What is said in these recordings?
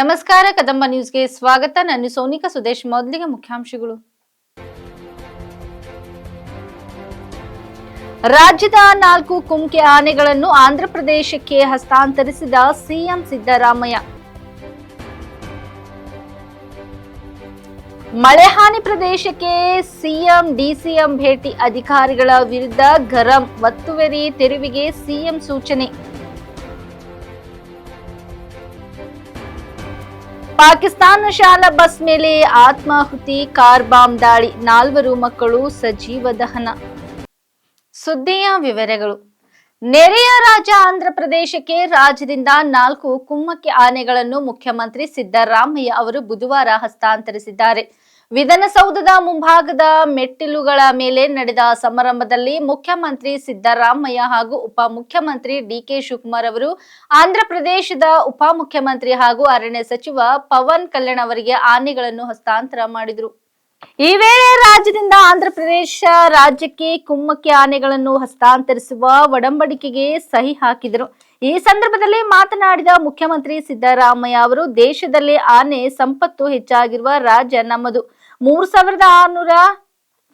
ನಮಸ್ಕಾರ, ಕದಂಬ ನ್ಯೂಸ್ಗೆ ಸ್ವಾಗತ. ನಾನು ಸೋನಿಕಾ ಸುದೇಶ್. ಮೊದಲಿಗೆ ಮುಖ್ಯಾಂಶಗಳು. ರಾಜ್ಯದ ನಾಲ್ಕು ಕುಂಕೆ ಆನೆಗಳನ್ನು ಆಂಧ್ರಪ್ರದೇಶಕ್ಕೆ ಹಸ್ತಾಂತರಿಸಿದ ಸಿಎಂ ಸಿದ್ದರಾಮಯ್ಯ. ಮಳೆ ಹಾನಿ ಪ್ರದೇಶಕ್ಕೆ ಸಿಎಂ, ಡಿಸಿಎಂ ಭೇಟಿ. ಅಧಿಕಾರಿಗಳ ವಿರುದ್ಧ ಗರಂ ಒತ್ತುವರಿ, ತೆರವಿಗೆ ಸಿಎಂ ಸೂಚನೆ. ಪಾಕಿಸ್ತಾನ ಶಾಲಾ ಬಸ್ ಮೇಲೆ ಆತ್ಮಾಹುತಿ, ಕಾರ್ ಬಾಂಬ್ ದಾಳಿ, ನಾಲ್ವರು ಮಕ್ಕಳು ಸಜೀವ ದಹನ. ಸುದ್ದಿಯ ವಿವರಗಳು. ನೆರೆಯ ರಾಜ್ಯ ಆಂಧ್ರ ಪ್ರದೇಶಕ್ಕೆ ರಾಜ್ಯದಿಂದ ನಾಲ್ಕು ಕುಮ್ಮಕ್ಕಿ ಆನೆಗಳನ್ನು ಮುಖ್ಯಮಂತ್ರಿ ಸಿದ್ದರಾಮಯ್ಯ ಅವರು ಬುಧವಾರ ಹಸ್ತಾಂತರಿಸಿದ್ದಾರೆ. ವಿಧಾನಸೌಧದ ಮುಂಭಾಗದ ಮೆಟ್ಟಿಲುಗಳ ಮೇಲೆ ನಡೆದ ಸಮಾರಂಭದಲ್ಲಿ ಮುಖ್ಯಮಂತ್ರಿ ಸಿದ್ದರಾಮಯ್ಯ ಹಾಗೂ ಉಪಮುಖ್ಯಮಂತ್ರಿ ಡಿಕೆ ಶಿವಕುಮಾರ್ ಅವರು ಆಂಧ್ರ ಪ್ರದೇಶದ ಉಪಮುಖ್ಯಮಂತ್ರಿ ಹಾಗೂ ಅರಣ್ಯ ಸಚಿವ ಪವನ್ ಕಲ್ಯಾಣ್ ಅವರಿಗೆ ಆನೆಗಳನ್ನು ಹಸ್ತಾಂತರ ಮಾಡಿದರು. ಈ ವೇಳೆ ರಾಜ್ಯದಿಂದ ಆಂಧ್ರ ಪ್ರದೇಶ ರಾಜ್ಯಕ್ಕೆ ಕುಮ್ಮಕ್ಕಿ ಆನೆಗಳನ್ನು ಹಸ್ತಾಂತರಿಸುವ ಒಡಂಬಡಿಕೆಗೆ ಸಹಿ ಹಾಕಿದರು. ಈ ಸಂದರ್ಭದಲ್ಲಿ ಮಾತನಾಡಿದ ಮುಖ್ಯಮಂತ್ರಿ ಸಿದ್ದರಾಮಯ್ಯ ಅವರು, ದೇಶದಲ್ಲಿ ಆನೆ ಸಂಪತ್ತು ಹೆಚ್ಚಾಗಿರುವ ರಾಜ್ಯ ನಮ್ಮದು. ಮೂರು ಸಾವಿರದ ಆರುನೂರ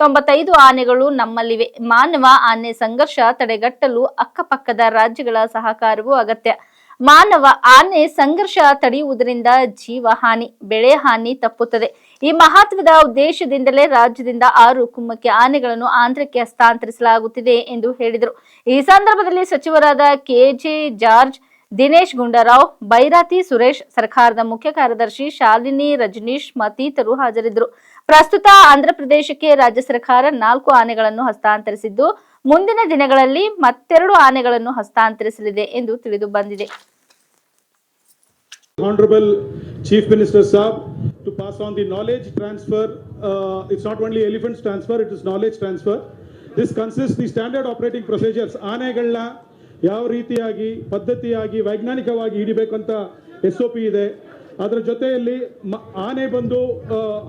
ತೊಂಬತ್ತೈದು ಆನೆಗಳು ನಮ್ಮಲ್ಲಿವೆ. ಮಾನವ ಆನೆ ಸಂಘರ್ಷ ತಡೆಗಟ್ಟಲು ಅಕ್ಕಪಕ್ಕದ ರಾಜ್ಯಗಳ ಸಹಕಾರವೂ ಅಗತ್ಯ. ಮಾನವ ಆನೆ ಸಂಘರ್ಷ ತಡೆಯುವುದರಿಂದ ಜೀವ ಹಾನಿ, ಬೆಳೆ ಹಾನಿ ತಪ್ಪುತ್ತದೆ. ಈ ಮಹತ್ವದ ಉದ್ದೇಶದಿಂದಲೇ ರಾಜ್ಯದಿಂದ ಆರು ಕುಮ್ಮಕ್ಕೆ ಆನೆಗಳನ್ನು ಆಂಧ್ರಕ್ಕೆ ಹಸ್ತಾಂತರಿಸಲಾಗುತ್ತಿದೆ ಎಂದು ಹೇಳಿದರು. ಈ ಸಂದರ್ಭದಲ್ಲಿ ಸಚಿವರಾದ K J George, Dinesh Gundu Rao, Byrathi Suresh, ಸರ್ಕಾರದ ಮುಖ್ಯ ಕಾರ್ಯದರ್ಶಿ ಶಾಲಿನಿ ರಜನೀಶ್ ಮತ್ತಿತರರು ಹಾಜರಿದ್ದರು. ಪ್ರಸ್ತುತ ಆಂಧ್ರಪ್ರದೇಶಕ್ಕೆ ರಾಜ್ಯ ಸರ್ಕಾರ ನಾಲ್ಕು ಆನೆಗಳನ್ನು ಹಸ್ತಾಂತರಿಸಿದ್ದು, ಮುಂದಿನ ದಿನಗಳಲ್ಲಿ ಮತ್ತೆರಡು ಆನೆಗಳನ್ನು ಹಸ್ತಾಂತರಿಸಲಿದೆ ಎಂದು ತಿಳಿದು ಬಂದಿದೆ. To pass on the knowledge transfer. Uh, it's not only elephants transfer, it is knowledge transfer. This consists the standard operating procedures. ಆನೆಗಳನ್ನ ಯಾವ ರೀತಿಯಾಗಿ ಪದ್ಧತಿಯಾಗಿ ವೈಜ್ಞಾನಿಕವಾಗಿ ಹಿಡಿಬೇಕಂತ ಎಸ್ ಒ ಪಿ ಇದೆ ಅದರ ಜೊತೆಯಲ್ಲಿ ಆನೆ ಬಂದು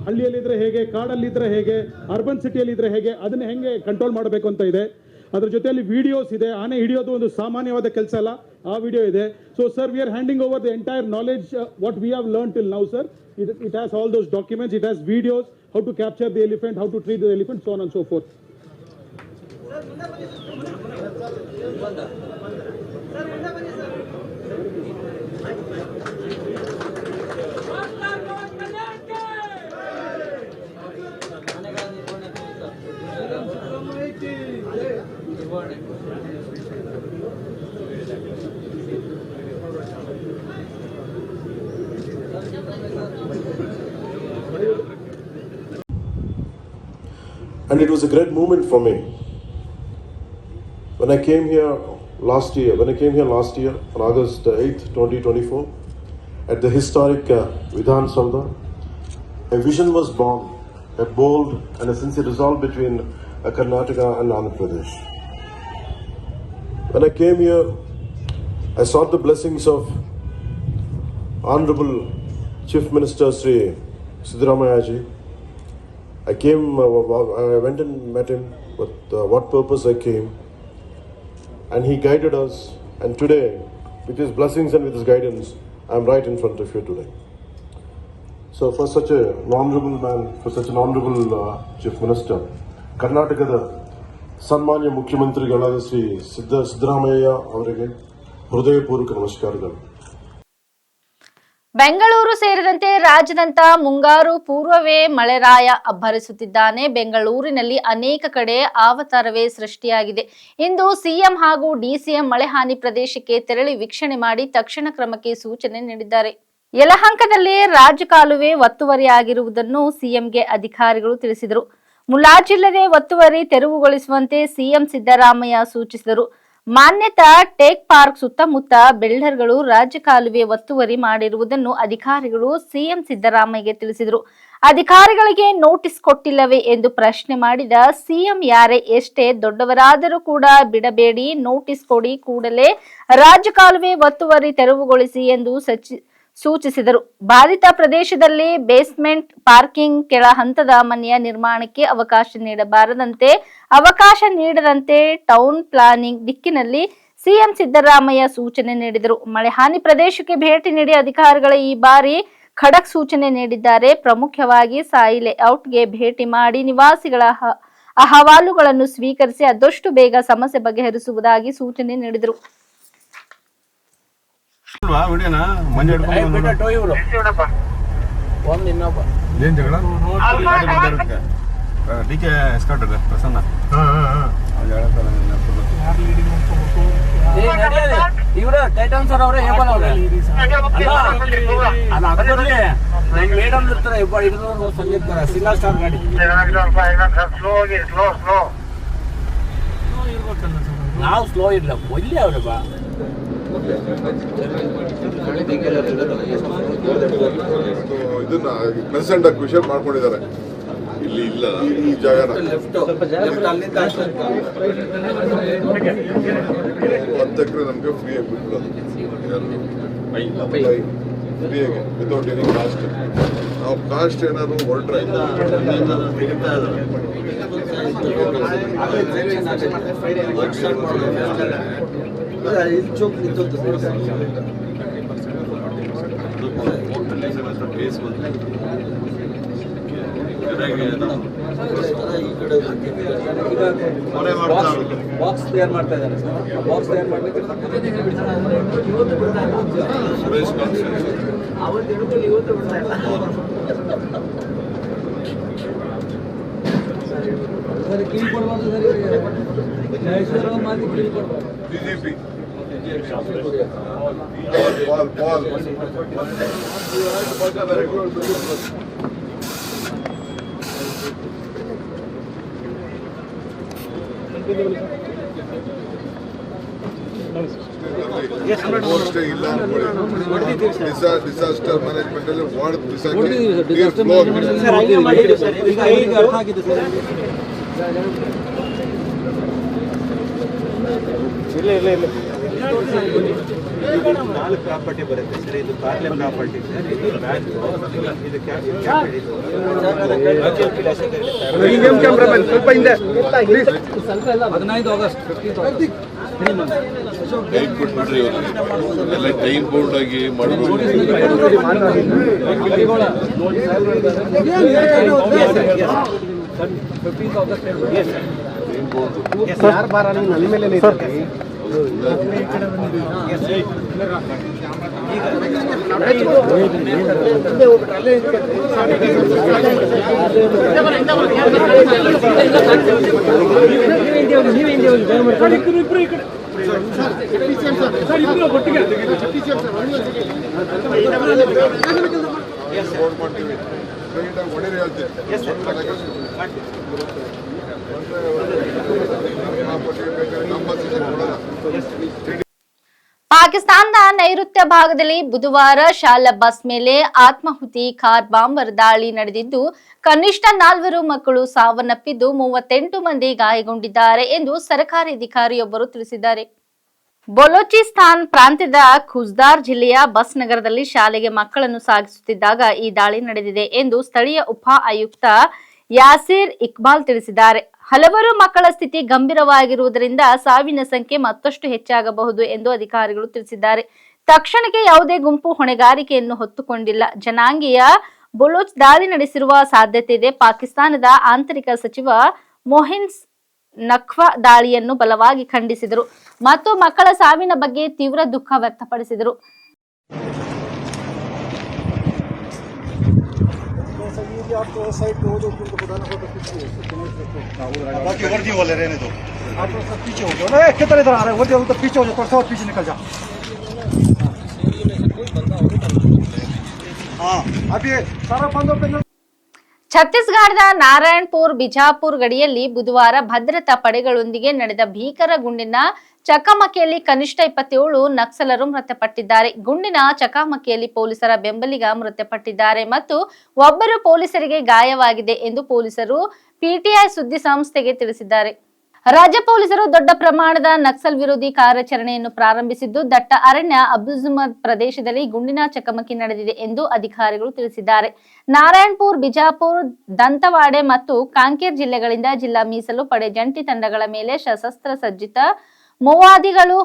ಹಳ್ಳಿಯಲ್ಲಿದ್ದರೆ ಹೇಗೆ ಕಾಡಲ್ಲಿದ್ರೆ ಹೇಗೆ ಅರ್ಬನ್ ಸಿಟಿಯಲ್ಲಿದ್ದರೆ ಹೇಗೆ ಅದನ್ನ ಹೆಂಗೆ ಕಂಟ್ರೋಲ್ ಮಾಡಬೇಕು ಅಂತ ಇದೆ ಅದ್ರ ಜೊತೆಯಲ್ಲಿ ವಿಡಿಯೋಸ್ ಇದೆ ಆನೆ ಹಿಡಿಯೋದು ಒಂದು ಸಾಮಾನ್ಯವಾದ ಕೆಲಸ ಅಲ್ಲ ಆ ವಿಡಿಯೋ ಇದೆ so sir we are handing over the entire knowledge what we have learn till now sir It, it has all those documents. It has videos, how to capture the elephant, how to treat the elephant, so on and so forth. Sir, And it was a great moment for me. When I came here last year, when I came here last year on August 8th, 2024, at the historic uh, Vidhan Saudha, a vision was born, a bold and a sincere resolve between uh, Karnataka and Andhra Pradesh. When I came here, I sought the blessings of Honorable Chief Minister Sri Siddaramaya ji, I came, uh, I went and met him with uh, what purpose I came, and he guided us. And today, with his blessings and with his guidance, I'm right in front of you today. So, for such a honorable man, for such an honorable uh, chief minister, ಕರ್ನಾಟಕದ ಸನ್ಮಾನ್ಯ ಮುಖ್ಯಮಂತ್ರಿಗಳಾದ ಶ್ರೀ ಸಿದ್ದ ಸಿದ್ದರಾಮಯ್ಯ ಅವರಿಗೆ ಹೃದಯಪೂರ್ವಕ ನಮಸ್ಕಾರಗಳು ಬೆಂಗಳೂರು ಸೇರಿದಂತೆ ರಾಜ್ಯದಂತ ಮುಂಗಾರು ಪೂರ್ವವೇ ಮಳೆರಾಯ ಅಬ್ಬರಿಸುತ್ತಿದ್ದಾನೆ. ಬೆಂಗಳೂರಿನಲ್ಲಿ ಅನೇಕ ಕಡೆ ಆವತಾರವೇ ಸೃಷ್ಟಿಯಾಗಿದೆ. ಇಂದು ಸಿಎಂ ಹಾಗೂ ಡಿಸಿಎಂ ಮಳೆಹಾನಿ ಪ್ರದೇಶಕ್ಕೆ ತೆರಳಿ ವೀಕ್ಷಣೆ ಮಾಡಿ ತಕ್ಷಣ ಕ್ರಮಕ್ಕೆ ಸೂಚನೆ ನೀಡಿದ್ದಾರೆ. ಯಲಹಂಕದಲ್ಲಿ ರಾಜಕಾಲುವೆ ಒತ್ತುವರಿಯಾಗಿರುವುದನ್ನು ಸಿಎಂಗೆ ಅಧಿಕಾರಿಗಳು ತಿಳಿಸಿದರು. ಮುಲಾಜಿಲ್ಲದೆ ಒತ್ತುವರಿ ತೆರವುಗೊಳಿಸುವಂತೆ ಸಿಎಂ ಸಿದ್ದರಾಮಯ್ಯ ಸೂಚಿಸಿದರು. ಮಾನ್ಯತಾ ಟೇಕ್ ಪಾರ್ಕ್ ಸುತ್ತಮುತ್ತ ಬಿಲ್ಡರ್ಗಳು ರಾಜ್ಯ ಕಾಲುವೆ ಒತ್ತುವರಿ ಮಾಡಿರುವುದನ್ನು ಅಧಿಕಾರಿಗಳು ಸಿಎಂ ಸಿದ್ದರಾಮಯ್ಯಗೆ ತಿಳಿಸಿದರು. ಅಧಿಕಾರಿಗಳಿಗೆ ನೋಟಿಸ್ ಕೊಟ್ಟಿಲ್ಲವೇ ಎಂದು ಪ್ರಶ್ನೆ ಮಾಡಿದ ಸಿಎಂ ಯಾರೇ ಎಷ್ಟೇ ದೊಡ್ಡವರಾದರೂ ಕೂಡ ಬಿಡಬೇಡಿ, ನೋಟಿಸ್ ಕೊಡಿ, ಕೂಡಲೇ ರಾಜ್ಯ ಕಾಲುವೆ ಒತ್ತುವರಿ ತೆರವುಗೊಳಿಸಿ ಎಂದು ಸಚಿ ಸೂಚಿಸಿದರು. ಬಾಧಿತ ಪ್ರದೇಶದಲ್ಲಿ ಬೇಸ್ಮೆಂಟ್ ಪಾರ್ಕಿಂಗ್ ಕೆಳ ಹಂತದ ಮನೆಯ ನಿರ್ಮಾಣಕ್ಕೆ ಅವಕಾಶ ನೀಡಬಾರದಂತೆ, ಅವಕಾಶ ನೀಡದಂತೆ ಟೌನ್ ಪ್ಲಾನಿಂಗ್ ದಿಕ್ಕಿನಲ್ಲಿ ಸಿಎಂ ಸಿದ್ದರಾಮಯ್ಯ ಸೂಚನೆ ನೀಡಿದರು. ಮಳೆ ಹಾನಿ ಪ್ರದೇಶಕ್ಕೆ ಭೇಟಿ ನೀಡಿ ಅಧಿಕಾರಿಗಳ ಈ ಬಾರಿ ಖಡಕ್ ಸೂಚನೆ ನೀಡಿದ್ದಾರೆ. ಪ್ರಮುಖವಾಗಿ ಸಾಯಿ ಲೇಔಟ್ಗೆ ಭೇಟಿ ಮಾಡಿ ನಿವಾಸಿಗಳ ಅಹ- ಅಹವಾಲುಗಳನ್ನು ಸ್ವೀಕರಿಸಿ ಆದಷ್ಟು ಬೇಗ ಸಮಸ್ಯೆ ಬಗೆಹರಿಸುವುದಾಗಿ ಸೂಚನೆ ನೀಡಿದರು. ಅಲ್ವಾ ವಿಡಿಯೋನ ಮಂಜೆ ಹಿಡ್ಕೊಂಡು ಇವರು. ಒಂದು ಇನ್ನೊಬ್ಬ. ಏನ್ ಜಗಳ? D K escort Prasanna. ಅವ್ರು. ಇವ್ರ ಟೈಟನ್ ಸರ್ ಅವರೇ ಹೇಬಲ್ ಅವ್ರೆ ಅಲ್ಲ ಅದು ಬರ್ಲಿ ನಮ್ ಮೇಡಮ್ ಇರ್ತಾರೆ ಇಬ್ಬರು ಹಿಡಿದವರು ಸಂಗೀತ ಸಿಂಗಲ್ ಸ್ಟಾರ್ ಗಾಡಿ. ನಾವು ಸ್ಲೋ ಇರ್ಲ ಒಳ್ಳೆ ಅವ್ರೆ ಬಾ. ಇದನ್ನ ಕನ್ಸೆಂಟ್ ವಿಷಯ ಮಾಡ್ಕೊಂಡಿದ್ದಾರೆ. ಇಲ್ಲಿ ಇಲ್ಲ, ಈ ಜಾಗನ ಹತ್ತು ಎಕರೆ ನಮಗೆ ಫ್ರೀ ಆಗಿ ಬಿಟ್ಬಿಡೋದು. ವಿತೌಟ್ ಎನಿ ಕಾಸ್ಟ್ ನಾವು ಕಾಸ್ಟ್ ಏನಾದ್ರು ಹೊರಟ್ರೆ. ಬಾಕ್ಸ್ ತಯಾರು ಮಾಡ್ತಾ ಇದ್ದಾರೆ ಬಾಕ್ಸ್ ತಯಾರು ಮಾಡ್ಲಿಕ್ಕೆ ಸುರೇಶ್ ಕಾನ್ಸೆಪ್ಟ್ ಬಿಜೆಪಿ ಪಾಲ್ ಪಾಲ್ ಅಷ್ಟೇ ಇಲ್ಲ ಅನ್ಕೊಳ್ಳಿ ಡಿಸಾಸ್ಟರ್ ಮ್ಯಾನೇಜ್ಮೆಂಟ್ ಅಲ್ಲಿ ವಾರ್ಡ್ ನಾಲ್ಕು ಪ್ರಾಪರ್ಟಿ ಬರುತ್ತೆ ಸರ್ ಇದು ಕಾರ್ಲೆ ಪ್ರಾಪರ್ಟಿ ಸರ್ ಇದು ಬ್ಯಾಂಕ್ ಇದು ಹದಿನೈದು ಆಗಸ್ಟ್ ಟೈಮ್ ಕೊಟ್ಬಿಟ್ರಿ ಇವ್ರಿಗೆ ಎಲ್ಲ ಟೈಮ್ ಬೋರ್ಡ್ ಆಗಿ ಮಾಡ್ಬೋದು ಟೈಮ್ ಬೋರ್ಡ್ ಬೋರ್ಡ್ ಮಾಡ್ತೀವಿ ಪಾಕಿಸ್ತಾನದ ನೈಋತ್ಯ ಭಾಗದಲ್ಲಿ ಬುಧವಾರ ಶಾಲಾ ಬಸ್ ಮೇಲೆ ಆತ್ಮಾಹುತಿ, ಕಾರ್ ಬಾಂಬರ್ ದಾಳಿ ನಡೆದಿದ್ದು, ಕನಿಷ್ಠ ನಾಲ್ವರು ಮಕ್ಕಳು ಸಾವನ್ನಪ್ಪಿದ್ದು ಮೂವತ್ತೆಂಟು ಮಂದಿ ಗಾಯಗೊಂಡಿದ್ದಾರೆ ಎಂದು ಸರ್ಕಾರಿ ಅಧಿಕಾರಿಯೊಬ್ಬರು ತಿಳಿಸಿದ್ದಾರೆ. ಬಲೂಚಿಸ್ತಾನ್ ಪ್ರಾಂತ್ಯದ ಖುಜ್ದಾರ್ ಜಿಲ್ಲೆಯ ಬಸ್ ನಗರದಲ್ಲಿ ಶಾಲೆಗೆ ಮಕ್ಕಳನ್ನು ಸಾಗಿಸುತ್ತಿದ್ದಾಗ ಈ ದಾಳಿ ನಡೆದಿದೆ ಎಂದು ಸ್ಥಳೀಯ ಉಪ ಆಯುಕ್ತ ಯಾಸಿರ್ ಇಕ್ಬಾಲ್ ತಿಳಿಸಿದ್ದಾರೆ. ಹಲವರು ಮಕ್ಕಳ ಸ್ಥಿತಿ ಗಂಭೀರವಾಗಿರುವುದರಿಂದ ಸಾವಿನ ಸಂಖ್ಯೆ ಮತ್ತಷ್ಟು ಹೆಚ್ಚಾಗಬಹುದು ಎಂದು ಅಧಿಕಾರಿಗಳು ತಿಳಿಸಿದ್ದಾರೆ. ತಕ್ಷಣಕ್ಕೆ ಯಾವುದೇ ಗುಂಪು ಹೊಣೆಗಾರಿಕೆಯನ್ನು ಹೊತ್ತುಕೊಂಡಿಲ್ಲ. ಜನಾಂಗೀಯ ಬೊಲೋಚ್ ದಾಳಿ ನಡೆಸಿರುವ ಸಾಧ್ಯತೆ ಇದೆ. ಪಾಕಿಸ್ತಾನದ ಆಂತರಿಕ ಸಚಿವ ಮೊಹಿನ್ಸ್ ನಖ್ವಾ ದಾಳಿಯನ್ನು ಬಲವಾಗಿ ಖಂಡಿಸಿದರು ಮತ್ತು ಮಕ್ಕಳ ಸಾವಿನ ಬಗ್ಗೆ ತೀವ್ರ ದುಃಖ ವ್ಯಕ್ತಪಡಿಸಿದರು. बाकी वर्दी वाले रहने दो। आप लोग सब पीछे हो जाओ। ना कितने इधर आ रहे हो? वर्दी वाले तो पीछे हो जाओ थोड़ा सा पीछे निकल जाओ। हाँ। ये सारा बंदों पे ಛತ್ತೀಸ್ಗಢದ ನಾರಾಯಣ್ಪುರ್ ಬಿಜಾಪುರ್ ಗಡಿಯಲ್ಲಿ ಬುಧವಾರ ಭದ್ರತಾ ಪಡೆಗಳೊಂದಿಗೆ ನಡೆದ ಭೀಕರ ಗುಂಡಿನ ಚಕಮಕಿಯಲ್ಲಿ ಕನಿಷ್ಠ ಇಪ್ಪತ್ತೇಳು ನಕ್ಸಲರು ಮೃತಪಟ್ಟಿದ್ದಾರೆ. ಗುಂಡಿನ ಚಕಮಕಿಯಲ್ಲಿ ಪೊಲೀಸರ ಬೆಂಬಲಿಗ ಮೃತಪಟ್ಟಿದ್ದಾರೆ ಮತ್ತು ಒಬ್ಬರು ಪೊಲೀಸರಿಗೆ ಗಾಯವಾಗಿದೆ ಎಂದು ಪೊಲೀಸರು ಪಿಟಿಐ ಸುದ್ದಿ ಸಂಸ್ಥೆಗೆ ತಿಳಿಸಿದ್ದಾರೆ. ರಾಜ್ಯ ಪೊಲೀಸರು ದೊಡ್ಡ ಪ್ರಮಾಣದ ನಕ್ಸಲ್ ವಿರೋಧಿ ಕಾರ್ಯಾಚರಣೆಯನ್ನು ಪ್ರಾರಂಭಿಸಿದ್ದು, ದಟ್ಟ ಅರಣ್ಯ ಅಬ್ದುಜುಮದ್ ಪ್ರದೇಶದಲ್ಲಿ ಗುಂಡಿನ ಚಕಮಕಿ ನಡೆದಿದೆ ಎಂದು ಅಧಿಕಾರಿಗಳು ತಿಳಿಸಿದ್ದಾರೆ. ನಾರಾಯಣ್ಪುರ್, ಬಿಜಾಪುರ್, ದಂತವಾಡೆ ಮತ್ತು ಕಾಂಕೇರ್ ಜಿಲ್ಲೆಗಳಿಂದ ಜಿಲ್ಲಾ ಮೀಸಲು ಪಡೆ ಜಂಟಿ ತಂಡಗಳ ಮೇಲೆ ಸಶಸ್ತ್ರ ಸಜ್ಜಿತ ಮೋವಾದಿಗಳು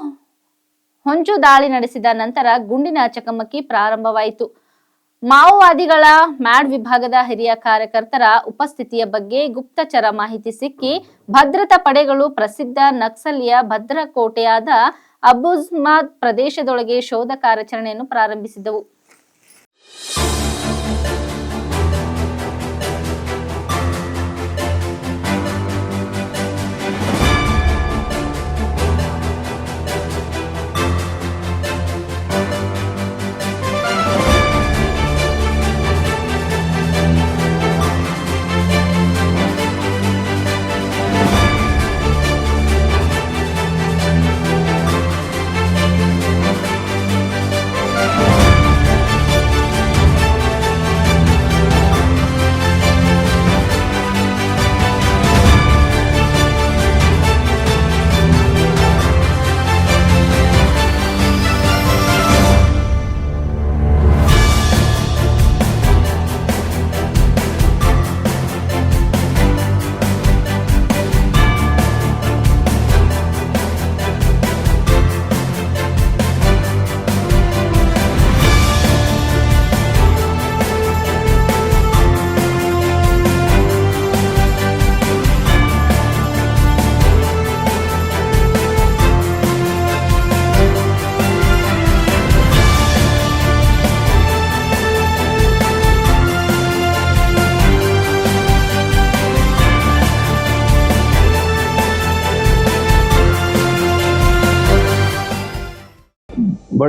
ಹೊಂಚು ದಾಳಿ ನಡೆಸಿದ ನಂತರ ಗುಂಡಿನ ಚಕಮಕಿ ಪ್ರಾರಂಭವಾಯಿತು. ಮಾವೋವಾದಿಗಳ ಮ್ಯಾಡ್ ವಿಭಾಗದ ಹಿರಿಯ ಕಾರ್ಯಕರ್ತರ ಉಪಸ್ಥಿತಿಯ ಬಗ್ಗೆ ಗುಪ್ತಚರ ಮಾಹಿತಿ ಸಿಕ್ಕಿ ಭದ್ರತಾ ಪಡೆಗಳು ಪ್ರಸಿದ್ಧ ನಕ್ಸಲಿಯ ಭದ್ರಕೋಟೆಯಾದ ಅಬುಜ್ಮಾದ್ ಪ್ರದೇಶದೊಳಗೆ ಶೋಧ ಕಾರ್ಯಾಚರಣೆಯನ್ನು ಪ್ರಾರಂಭಿಸಿದವು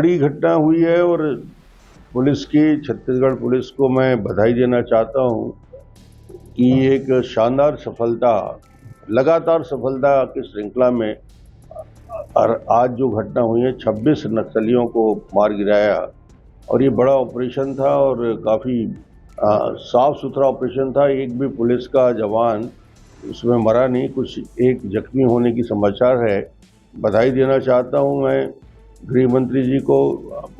बड़ी घटना हुई है और पुलिस की, छत्तीसगढ़ पुलिस को मैं बधाई देना चाहता हूँ कि एक शानदार सफलता, लगातार सफलता की श्रृंखला में और आज जो घटना हुई है 26 नक्सलियों को मार गिराया और ये बड़ा ऑपरेशन था और काफ़ी साफ़ सुथरा ऑपरेशन था। एक भी पुलिस का जवान उसमें मरा नहीं। कुछ एक जख्मी होने की समाचार है। बधाई देना चाहता हूँ मैं गृह मंत्री जी को,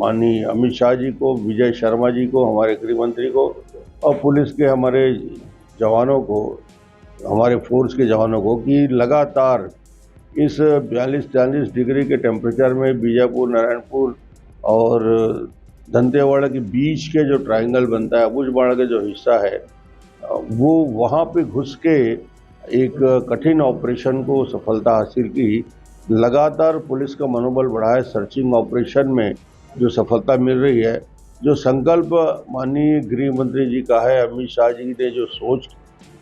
माननीय अमित शाह जी को, विजय शर्मा जी को, हमारे गृह मंत्री को और पुलिस के हमारे जवानों को, हमारे फोर्स के जवानों को कि लगातार इस बयालीस चालीस डिग्री के टेम्परेचर में बीजापुर, नारायणपुर और दंतेवाड़ा के बीच के जो ट्रायंगल बनता है अबुजबाड़ा का जो हिस्सा है, वो वहाँ पे घुस के एक कठिन ऑपरेशन को सफलता हासिल की। लगातार पुलिस का मनोबल बढ़ा है। सर्चिंग ऑपरेशन में जो सफलता मिल रही है, जो संकल्प माननीय गृह मंत्री जी का है, अमित शाह जी ने जो सोच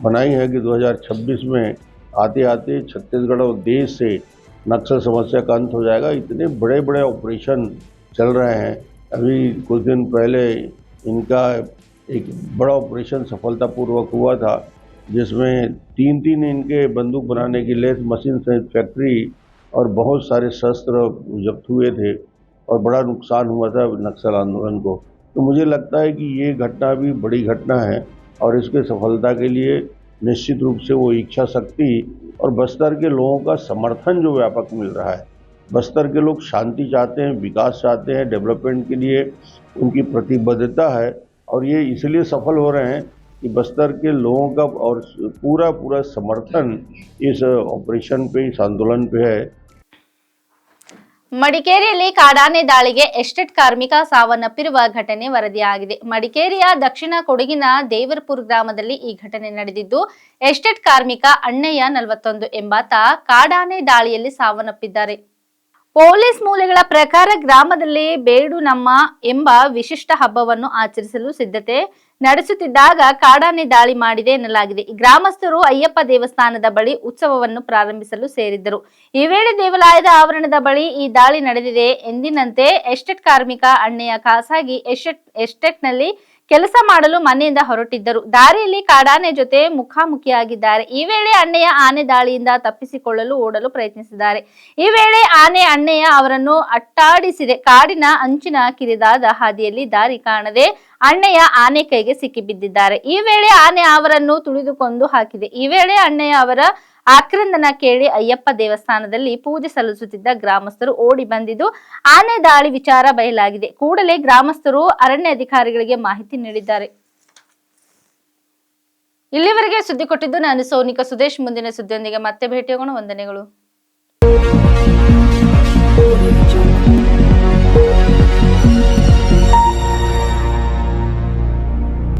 बनाई है कि 2026 में आते आते छत्तीसगढ़ और देश से नक्सल समस्या का अंत हो जाएगा। इतने बड़े बड़े ऑपरेशन चल रहे हैं। अभी कुछ दिन पहले इनका एक बड़ा ऑपरेशन सफलतापूर्वक हुआ था, जिसमें तीन तीन इनके बंदूक बनाने की लेस मशीन सहित फैक्ट्री और बहुत सारे शस्त्र जब्त हुए थे और बड़ा नुकसान हुआ था नक्सल आंदोलन को। तो मुझे लगता है कि ये घटना भी बड़ी घटना है और इसके सफलता के लिए निश्चित रूप से वो इच्छा शक्ति और बस्तर के लोगों का समर्थन जो व्यापक मिल रहा है। बस्तर के लोग शांति चाहते हैं, विकास चाहते हैं, डेवलपमेंट के लिए उनकी प्रतिबद्धता है और ये इसलिए सफल हो रहे हैं कि बस्तर के लोगों का और पूरा पूरा समर्थन इस ऑपरेशन पे, इस आंदोलन पे है। ಮಡಿಕೇರಿಯಲ್ಲಿ ಕಾಡಾನೆ ದಾಳಿಗೆ ಎಸ್ಟೇಟ್ ಕಾರ್ಮಿಕ ಸಾವನ್ನಪ್ಪಿರುವ ಘಟನೆ ವರದಿಯಾಗಿದೆ. ಮಡಿಕೇರಿಯ ದಕ್ಷಿಣ ಕೊಡಗಿನ ದೇವರಪುರ ಗ್ರಾಮದಲ್ಲಿ ಈ ಘಟನೆ ನಡೆದಿದ್ದು, ಎಸ್ಟೇಟ್ ಕಾರ್ಮಿಕ ಅಣ್ಣಯ್ಯ ನಲವತ್ತೊಂದು ಎಂಬಾತ ಕಾಡಾನೆ ದಾಳಿಯಲ್ಲಿ ಸಾವನ್ನಪ್ಪಿದ್ದಾರೆ. ಪೊಲೀಸ್ ಮೂಲಗಳ ಪ್ರಕಾರ ಗ್ರಾಮದಲ್ಲಿ ಬೇಡು ನಮ್ಮ ಎಂಬ ವಿಶಿಷ್ಟ ಹಬ್ಬವನ್ನು ಆಚರಿಸಲು ಸಿದ್ಧತೆ ನಡೆಸುತ್ತಿದ್ದಾಗ ಕಾಡಾನೆ ದಾಳಿ ಮಾಡಿದೆ ಎನ್ನಲಾಗಿದೆ. ಗ್ರಾಮಸ್ಥರು ಅಯ್ಯಪ್ಪ ದೇವಸ್ಥಾನದ ಬಳಿ ಉತ್ಸವವನ್ನು ಪ್ರಾರಂಭಿಸಲು ಸೇರಿದ್ದರು. ಈ ವೇಳೆ ದೇವಾಲಯದ ಆವರಣದ ಬಳಿ ಈ ದಾಳಿ ನಡೆದಿದೆ. ಎಂದಿನಂತೆ ಎಸ್ಟೇಟ್ ಕಾರ್ಮಿಕ ಅಣ್ಣೆಯ ಖಾಸಗಿ ಎಸ್ಟೇಟ್, ಎಸ್ಟೇಟ್ನಲ್ಲಿ ಕೆಲಸ ಮಾಡಲು ಮನೆಯಿಂದ ಹೊರಟಿದ್ದರು. ದಾರಿಯಲ್ಲಿ ಕಾಡಾನೆ ಜೊತೆ ಮುಖಾಮುಖಿಯಾಗಿದ್ದಾರೆ. ಈ ವೇಳೆ ಅಣ್ಣೆಯ ಆನೆ ದಾಳಿಯಿಂದ ತಪ್ಪಿಸಿಕೊಳ್ಳಲು ಓಡಲು ಪ್ರಯತ್ನಿಸಿದ್ದಾರೆ. ಈ ವೇಳೆ ಆನೆ ಅಣ್ಣೆಯ ಅವರನ್ನು ಅಟ್ಟಾಡಿಸಿದೆ. ಕಾಡಿನ ಅಂಚಿನ ಕಿರಿದಾದ ಹಾದಿಯಲ್ಲಿ ದಾರಿ ಕಾಣದೆ ಅಣ್ಣೆಯ ಆನೆ ಕೈಗೆ ಸಿಕ್ಕಿಬಿದ್ದಿದ್ದಾರೆ ಈ ವೇಳೆ ಆನೆ ಅವರನ್ನು ತುಳಿದುಕೊಂಡು ಹಾಕಿದೆ. ಈ ವೇಳೆ ಅಣ್ಣೆಯ ಅವರ ಆಕ್ರಂದನ ಕೇಳಿ ಅಯ್ಯಪ್ಪ ದೇವಸ್ಥಾನದಲ್ಲಿ ಪೂಜೆ ಸಲ್ಲಿಸುತ್ತಿದ್ದ ಗ್ರಾಮಸ್ಥರು ಓಡಿ ಬಂದಿದ್ದು ಆನೆ ದಾಳಿ ವಿಚಾರ ಬಯಲಾಗಿದೆ. ಕೂಡಲೇ ಗ್ರಾಮಸ್ಥರು ಅರಣ್ಯ ಅಧಿಕಾರಿಗಳಿಗೆ ಮಾಹಿತಿ ನೀಡಿದ್ದಾರೆ. ಇಲ್ಲಿವರೆಗೆ ಸುದ್ದಿ ಕೊಟ್ಟಿದ್ದು ನಾನು ಸೋನಿಕ ಸುದೇಶ್. ಮುಂದಿನ ಸುದ್ದಿಯೊಂದಿಗೆ ಮತ್ತೆ ಭೇಟಿಯಾಗೋಣ ವಂದನೆಗಳು.